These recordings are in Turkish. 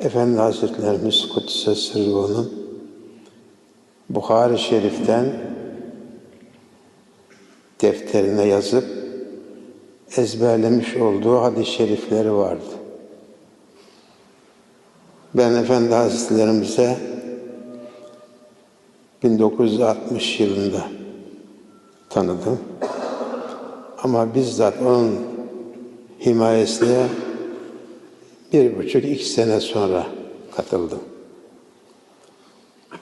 Efendi Hazretlerimiz Kudüs'e Sırrı'nın Bukhari Şerif'ten defterine yazıp ezberlemiş olduğu hadis-i şerifleri vardı. Ben Efendi Hazretlerimize 1960 yılında tanıdım. Ama bizzat onun himayesine bir buçuk iki sene sonra katıldım.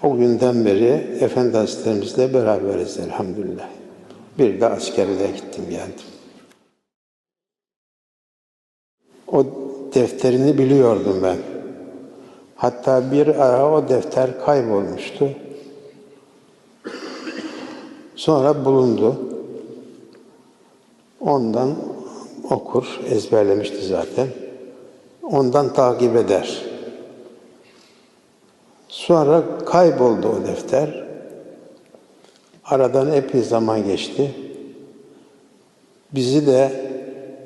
O günden beri Efendi Hazretlerimizle beraberiz elhamdülillah. Bir de askerliğe gittim geldim. O defterini biliyordum ben. Hatta bir ara o defter kaybolmuştu. Sonra bulundu. Ondan okur, ezberlemişti zaten. Ondan takip eder. Sonra kayboldu o defter. Aradan epey zaman geçti. Bizi de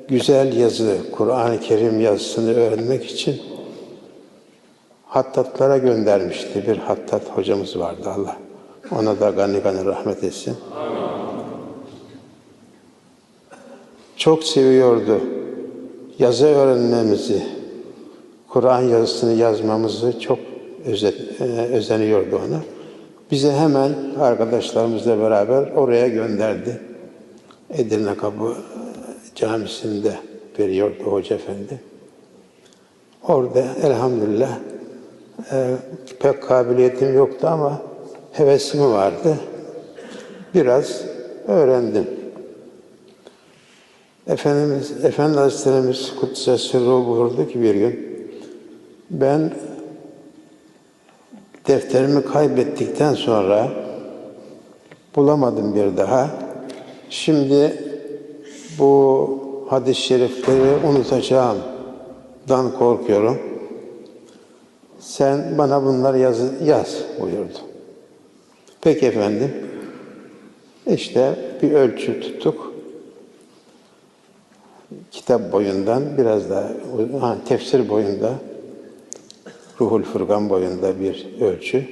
güzel yazı, Kur'an-ı Kerim yazısını öğrenmek için hattatlara göndermişti. Bir hattat hocamız vardı Allah. Ona da gani gani rahmet etsin. Çok seviyordu yazı öğrenmemizi, Kur'an yazısını yazmamızı çok özen, e, özeniyordu ona. Bizi hemen arkadaşlarımızla beraber oraya gönderdi. Edirne Kapı Camisi'nde veriyordu Hoca Efendi. Orada elhamdülillah e, pek kabiliyetim yoktu ama hevesim vardı. Biraz öğrendim. Efendimiz, Efendi Hazretlerimiz Kuddise Sırrı buyurdu ki bir gün ben defterimi kaybettikten sonra bulamadım bir daha. Şimdi bu hadis-i şerifleri unutacağımdan korkuyorum. Sen bana bunları yaz, yaz buyurdu. Peki efendim. İşte bir ölçü tuttuk. Kitap boyundan biraz daha, ha, tefsir boyunda, Ruhul Furkan boyunda bir ölçü.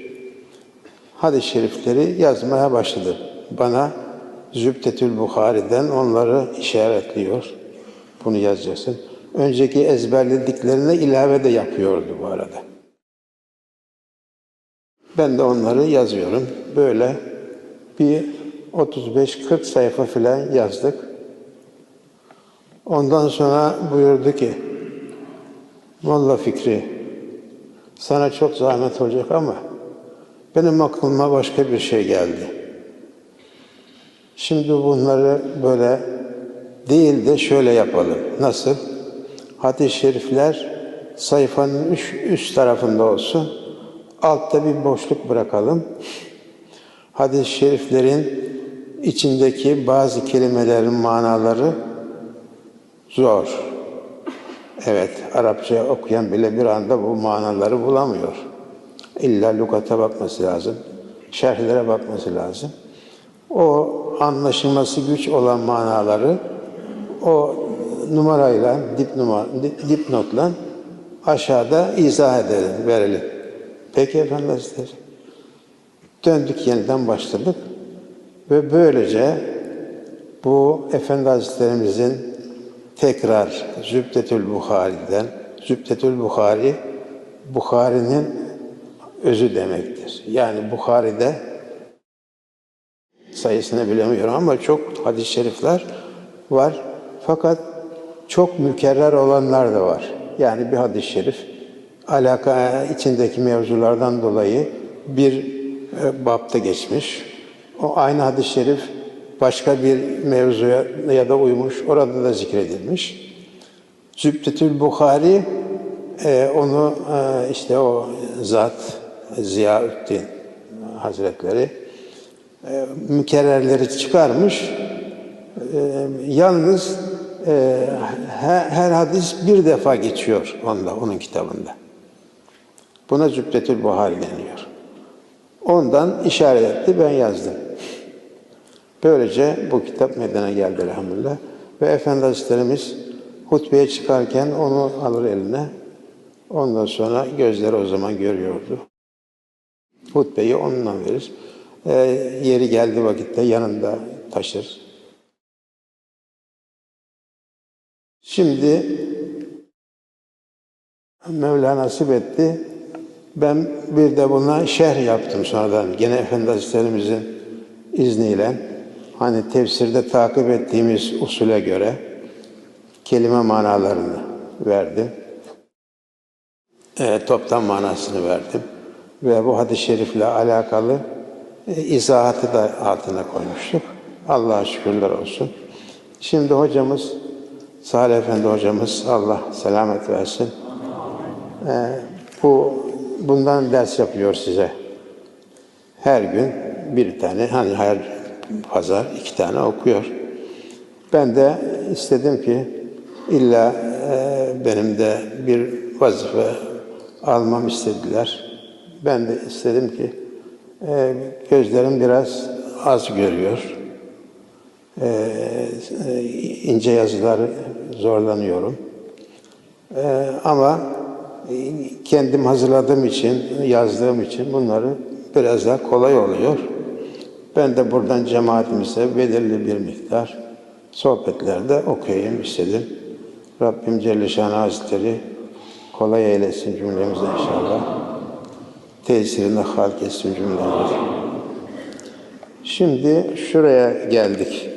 Hadis-i şerifleri yazmaya başladı. Bana Zübdetül Bukhari'den onları işaretliyor. Bunu yazacaksın. Önceki ezberlediklerine ilave de yapıyordu bu arada. Ben de onları yazıyorum. Böyle bir 35-40 sayfa filan yazdık. Ondan sonra buyurdu ki, Valla Fikri, sana çok zahmet olacak ama benim aklıma başka bir şey geldi. Şimdi bunları böyle değil de şöyle yapalım. Nasıl? Hadis-i şerifler sayfanın üst, üst tarafında olsun. Altta bir boşluk bırakalım. Hadis-i şeriflerin içindeki bazı kelimelerin manaları zor. Evet, Arapça okuyan bile bir anda bu manaları bulamıyor. İlla lügata bakması lazım. Şerhlere bakması lazım. O anlaşılması güç olan manaları o numarayla, dip numara, dipnotla aşağıda izah edelim, verelim. Peki efendim Hazretleri. Döndük yeniden başladık ve böylece bu Efendi Hazretlerimizin tekrar Zübdetül Buhari'den, Zübdetül Buhari, Bukhari'nin özü demektir. Yani Bukhari'de sayısını bilemiyorum ama çok hadis-i şerifler var. Fakat çok mükerrer olanlar da var. Yani bir hadis-i şerif alaka içindeki mevzulardan dolayı bir e, bapta geçmiş. O aynı hadis-i şerif başka bir mevzuya ya da uymuş, orada da zikredilmiş. Zübdetül Bukhari e, onu e, işte o zat Ziyaüddin Hazretleri e, mükerrerleri çıkarmış. E, yalnız her, her hadis bir defa geçiyor onda, onun kitabında. Buna Zübdetül Buhari deniyor. Ondan işaret etti, ben yazdım. Böylece bu kitap meydana geldi elhamdülillah. Ve Efendi Hazretlerimiz hutbeye çıkarken onu alır eline. Ondan sonra gözleri o zaman görüyordu. Hutbeyi onunla verir. Ee, yeri geldi vakitte yanında taşır. Şimdi Mevla nasip etti. Ben bir de buna şerh yaptım sonradan. Gene Efendi Hazretlerimizin izniyle. Hani tefsirde takip ettiğimiz usule göre kelime manalarını verdim. E, toptan manasını verdim. Ve bu hadis-i şerifle alakalı e, izahatı da altına koymuştuk. Allah'a şükürler olsun. Şimdi hocamız, Salih Efendi hocamız, Allah selamet versin. E, bu bundan ders yapıyor size. Her gün bir tane, hani her pazar iki tane okuyor. Ben de istedim ki illa e, benim de bir vazife almam istediler. Ben de istedim ki e, gözlerim biraz az görüyor. E, e, ince yazıları zorlanıyorum. E, ama kendim hazırladığım için, yazdığım için bunları biraz daha kolay oluyor. Ben de buradan cemaatimize belirli bir miktar sohbetlerde okuyayım istedim. Rabbim Celle Şanı Hazretleri kolay eylesin cümlemize inşallah. Tesirine halk etsin cümlemize. Şimdi şuraya geldik.